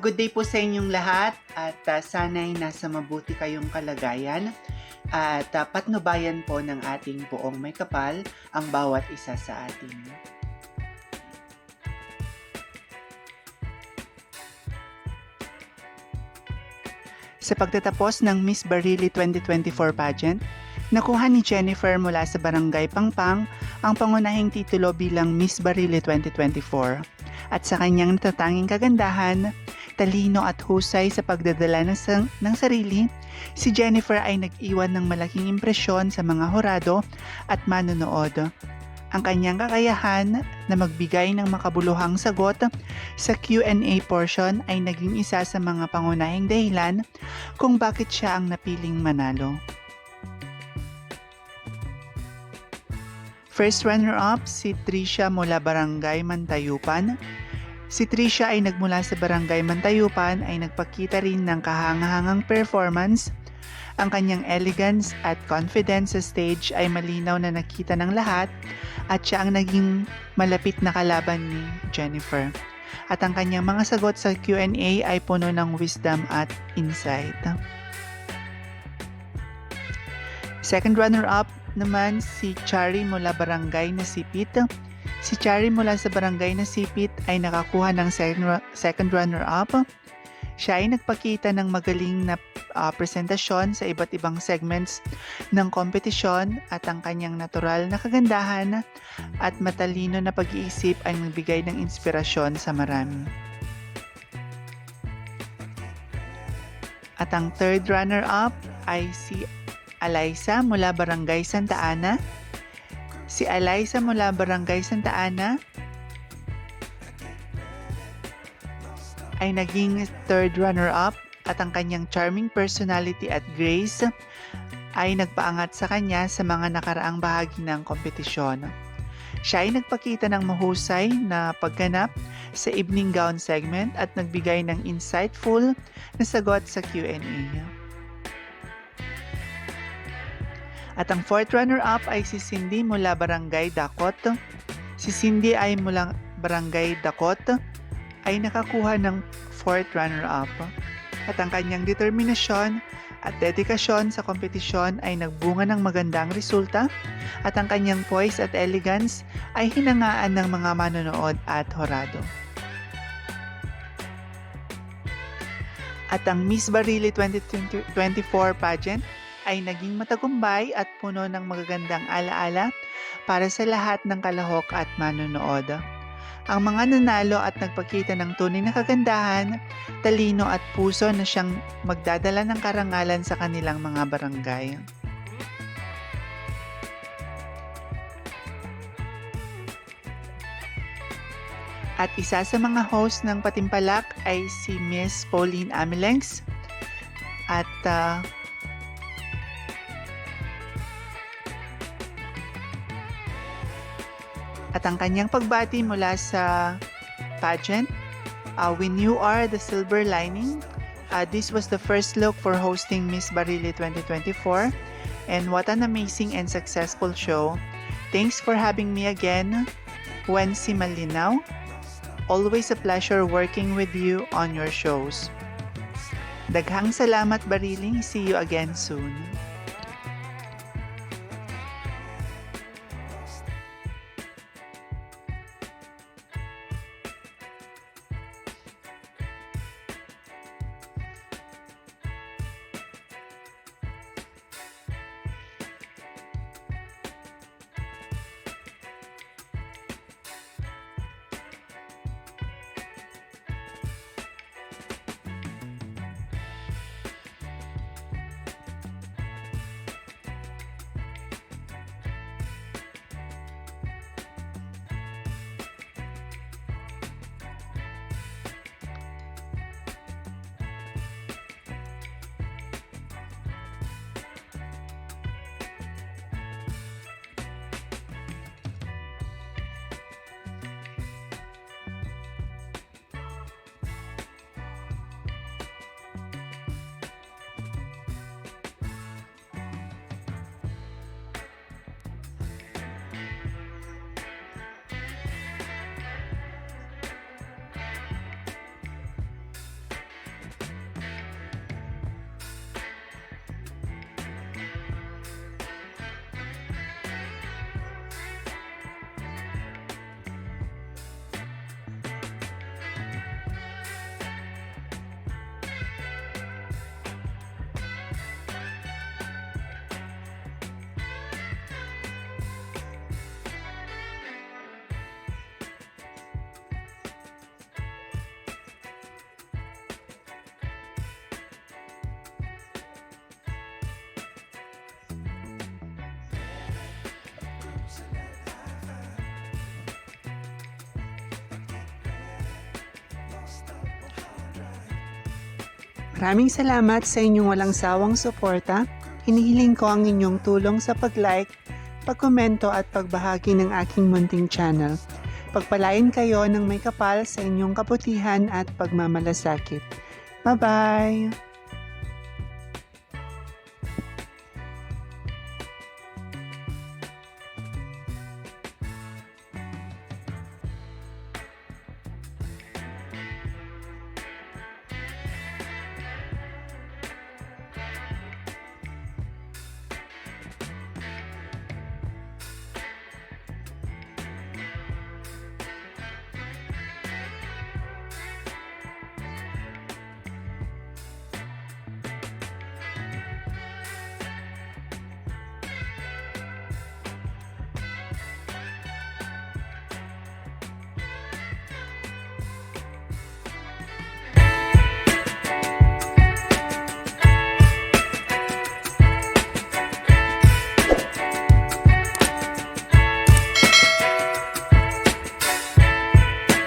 good day po sa inyong lahat at uh, sana'y nasa mabuti kayong kalagayan at uh, patnubayan po ng ating buong may kapal ang bawat isa sa atin. Sa pagtatapos ng Miss Barili 2024 pageant, nakuha ni Jennifer mula sa Barangay Pangpang ang pangunahing titulo bilang Miss Barili 2024 at sa kanyang natatanging kagandahan, talino at husay sa pagdadala ng, sang- ng sarili, si Jennifer ay nag-iwan ng malaking impresyon sa mga horado at manonood. Ang kanyang kakayahan na magbigay ng makabuluhang sagot sa Q&A portion ay naging isa sa mga pangunahing dahilan kung bakit siya ang napiling manalo. First runner-up si Trisha mula Barangay Mantayupan. Si Trisha ay nagmula sa Barangay Mantayupan ay nagpakita rin ng kahangahangang performance. Ang kanyang elegance at confidence sa stage ay malinaw na nakita ng lahat at siya ang naging malapit na kalaban ni Jennifer. At ang kanyang mga sagot sa Q&A ay puno ng wisdom at insight. Second runner-up naman si Chari mula barangay na Sipit. Si Chari mula sa barangay na Sipit ay nakakuha ng second, runner-up. Siya ay nagpakita ng magaling na uh, presentasyon sa iba't ibang segments ng kompetisyon at ang kanyang natural na kagandahan at matalino na pag-iisip ay nagbigay ng inspirasyon sa marami. At ang third runner-up ay si Alaysa mula Barangay Santa Ana. Si Alaysa mula Barangay Santa Ana ay naging third runner-up at ang kanyang charming personality at grace ay nagpaangat sa kanya sa mga nakaraang bahagi ng kompetisyon. Siya ay nagpakita ng mahusay na pagganap sa evening gown segment at nagbigay ng insightful na sagot sa Q&A. At ang fourth runner-up ay si Cindy mula Barangay Dakot. Si Cindy ay mula Barangay Dakot ay nakakuha ng fourth runner-up. At ang kanyang determinasyon at dedikasyon sa kompetisyon ay nagbunga ng magandang resulta at ang kanyang poise at elegance ay hinangaan ng mga manonood at horado. At ang Miss Barili 2024 pageant ay naging matagumpay at puno ng magagandang alaala para sa lahat ng kalahok at manonood. Ang mga nanalo at nagpakita ng tunay na kagandahan, talino at puso na siyang magdadala ng karangalan sa kanilang mga barangay. At isa sa mga host ng Patimpalak ay si Miss Pauline Amilengs. At uh, At ang kanyang pagbati mula sa pageant, uh, when you are the silver lining, uh, this was the first look for hosting Miss Barili 2024. And what an amazing and successful show. Thanks for having me again, Wensi Malinaw. Always a pleasure working with you on your shows. Daghang salamat Bariling. See you again soon. Maraming salamat sa inyong walang sawang suporta. Hinihiling ko ang inyong tulong sa pag-like, pagkomento at pagbahagi ng aking munting channel. Pagpalain kayo ng may kapal sa inyong kabutihan at pagmamalasakit. Bye-bye!